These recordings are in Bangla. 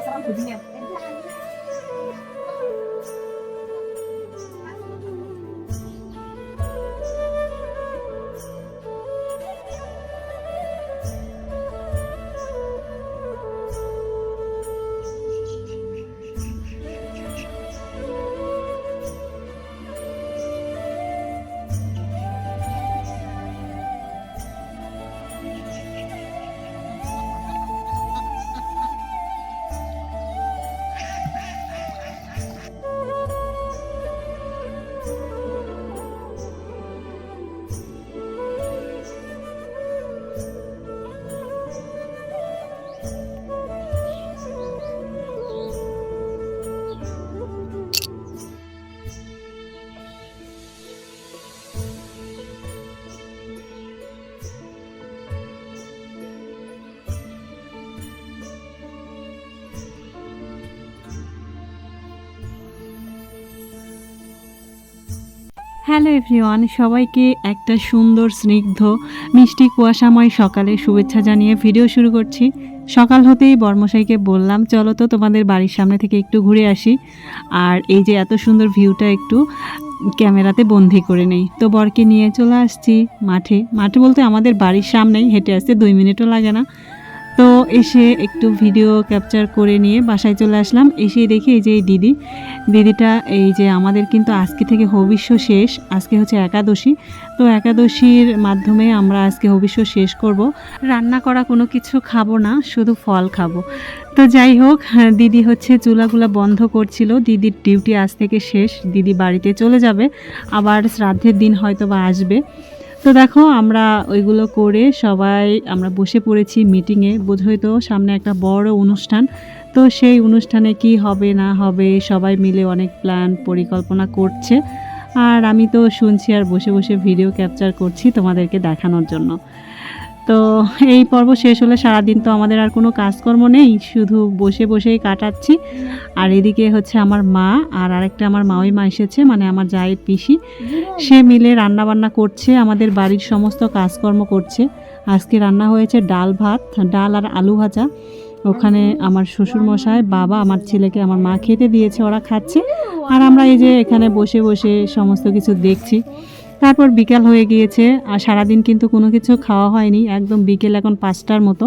Sao 土鸡蛋 হ্যালো এভরিওয়ান, সবাইকে একটা সুন্দর, স্নিগ্ধ, মিষ্টি, কুয়াশাময় সকালে শুভেচ্ছা জানিয়ে ভিডিও শুরু করছি। সকাল হতেই বর্মশাইকে বললাম, চলো তো তোমাদের বাড়ির সামনে থেকে একটু ঘুরে আসি। আর এই যে এত সুন্দর ভিউটা একটু ক্যামেরাতে বন্দি করে নেই। তো বরকে নিয়ে চলে আসছি মাঠে। মাঠে বলতে আমাদের বাড়ির সামনেই হেঁটে আসতে দুই মিনিটও লাগে না। এসে একটু ভিডিও ক্যাপচার করে নিয়ে বাসায় চলে আসলাম। এসেই দেখি এই যে এই দিদি। দিদিটা এই যে আমাদের কিন্তু আজকে থেকে হবিষ্য শেষ আজকে হচ্ছে একাদশী। তো একাদশীর মাধ্যমে আমরা আজকে হবিষ্য শেষ করব। রান্না করা কোনো কিছু খাব না শুধু ফল খাব। তো যাই হোক হ্যাঁ, দিদি হচ্ছে চুলাগুলা বন্ধ করছিল। দিদির ডিউটি আজ থেকে শেষ দিদি বাড়িতে চলে যাবে। আবার শ্রাদ্ধের দিন হয়তো বা আসবে। তো দেখো, আমরা ওইগুলো করে সবাই, আমরা বসে পড়েছি মিটিংয়ে বোধহয় তো সামনে একটা বড় অনুষ্ঠান। তো সেই অনুষ্ঠানে কি হবে, না হবে, সবাই মিলে অনেক প্ল্যান পরিকল্পনা করছে। আর আমি তো শুনছি আর বসে বসে ভিডিও ক্যাপচার করছি তোমাদেরকে দেখানোর জন্য। তো এই পর্ব শেষ হলে সারাদিন তো আমাদের আর কোনো কাজকর্ম নেই, শুধু বসে বসেই কাটাচ্ছি। আর এদিকে হচ্ছে আমার মা আর আরেকটা আমার মাওই মা এসেছে মানে আমার জায়ের পিসি। সে মিলে রান্না বান্না করছে, আমাদের বাড়ির সমস্ত কাজকর্ম করছে। আজকে রান্না হয়েছে ডাল ভাত, ডাল আর আলু ভাজা। ওখানে আমার শ্বশুর মশাই বাবা, আমার ছেলেকে, আমার মা খেতে দিয়েছে, ওরা খাচ্ছে। আর আমরা এই যে এখানে বসে বসে সমস্ত কিছু দেখছি। তারপর বিকাল হয়ে গিয়েছে আর সারাদিন কিন্তু কোনো কিছু খাওয়া হয়নি, একদম বিকেল এখন পাঁচটার মতো।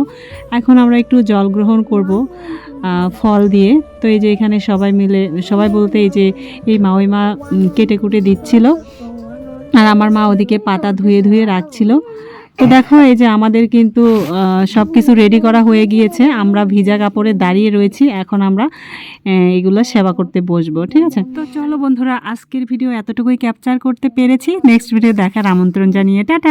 এখন আমরা একটু জল গ্রহণ করব ফল দিয়ে। তো এই যে এখানে সবাই মিলে, সবাই বলতে এই যে, এই মাওইমা কেটে কুটে দিচ্ছিল। আর আমার মা ওদিকে পাতা ধুয়ে ধুয়ে রাখছিল। তো দেখো, এই যে আমাদের কিন্তু সব কিছু রেডি করা হয়ে গিয়েছে। আমরা ভিজা কাপড়ে দাঁড়িয়ে রয়েছি। এখন আমরা এগুলো সেবা করতে বসবো, ঠিক আছে? তো চলো বন্ধুরা, আজকের ভিডিও এতটুকুই ক্যাপচার করতে পেরেছি। নেক্সট ভিডিও দেখার আমন্ত্রণ জানিয়ে, টাটা!